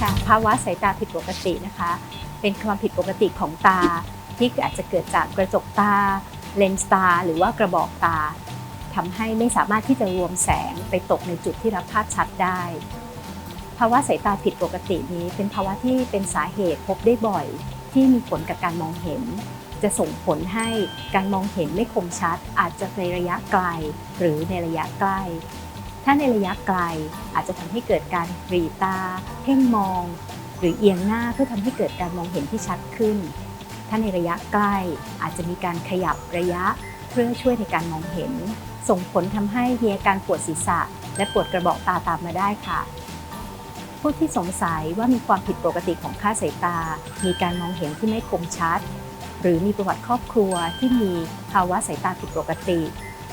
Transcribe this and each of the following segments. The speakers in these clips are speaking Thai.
ค่ะภาวะสายตาผิดปกตินะคะ เป็นความผิดปกติของตา ที่อาจจะเกิดจากกระจกตา เลนส์ตา หรือว่ากระบอกตาทำให้ไม่สามารถที่จะรวมแสงไปตกในจุดที่รับภาพชัดได้ ภาวะสายตาผิดปกตินี้เป็นภาวะที่เป็นสาเหตุพบได้บ่อย ที่มีผลกับการมองเห็น จะส่งผลให้การมองเห็นไม่คมชัด อาจจะในระยะไกล หรือในระยะใกล้ ถ้าในระยะไกลอาจจะทำให้เกิดการหรีตา เพ่งมอง หรือเอียงหน้าเพื่อทำให้เกิดการมองเห็นที่ชัดขึ้น ถ้าในระยะใกล้อาจจะมีการขยับระยะเพื่อช่วยในการมองเห็น ส่งผลทำให้มีอาการปวดศีรษะ และปวดกระบอกตาตามมาได้ค่ะผู้ที่สงสัยว่ามีความผิดปกติของค่าสายตา มีการมองเห็นที่ไม่คมชัด หรือมีประวัติครอบครัวที่มีภาวะสายตาผิดปกติ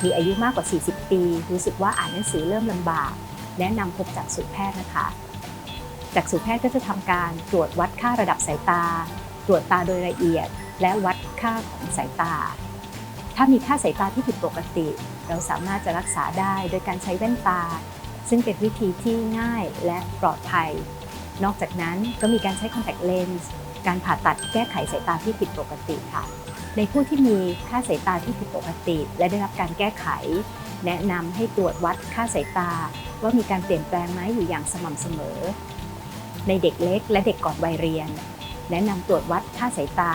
มีอายุมากกว่า 40 ปี รู้สึกว่าอ่านหนังสือเริ่มลำบาก แนะนำพบจักษุแพทย์นะคะจักษุแพทย์ก็จะทำการตรวจวัดค่าระดับสายตา ตรวจตาโดยละเอียด และวัดค่าของสายตา ถ้ามีค่าสายตาที่ผิดปกติ เราสามารถจะรักษาได้โดยการใช้แว่นตา ซึ่งเป็นวิธีที่ง่ายและปลอดภัย นอกจากนั้นก็มีการใช้คอนแทคเลนส์การผ่าตัดแก้ไขสายตาที่ผิดปกติค่ะ ในผู้ที่มีค่าสายตาที่ผิดปกติ และได้รับการแก้ไข แนะนำให้ตรวจวัดค่าสายตา ว่ามีการเปลี่ยนแปลงไหมอยู่อย่างสม่ำเสมอ ในเด็กเล็กและเด็กก่อนวัยเรียน แนะนำตรวจวัดค่าสายตา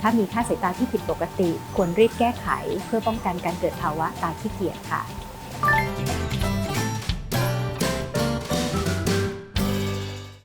ถ้ามีค่าสายตาที่ผิดปกติ ควรรีบแก้ไข เพื่อป้องกันการเกิดภาวะตาขี้เกียจค่ะ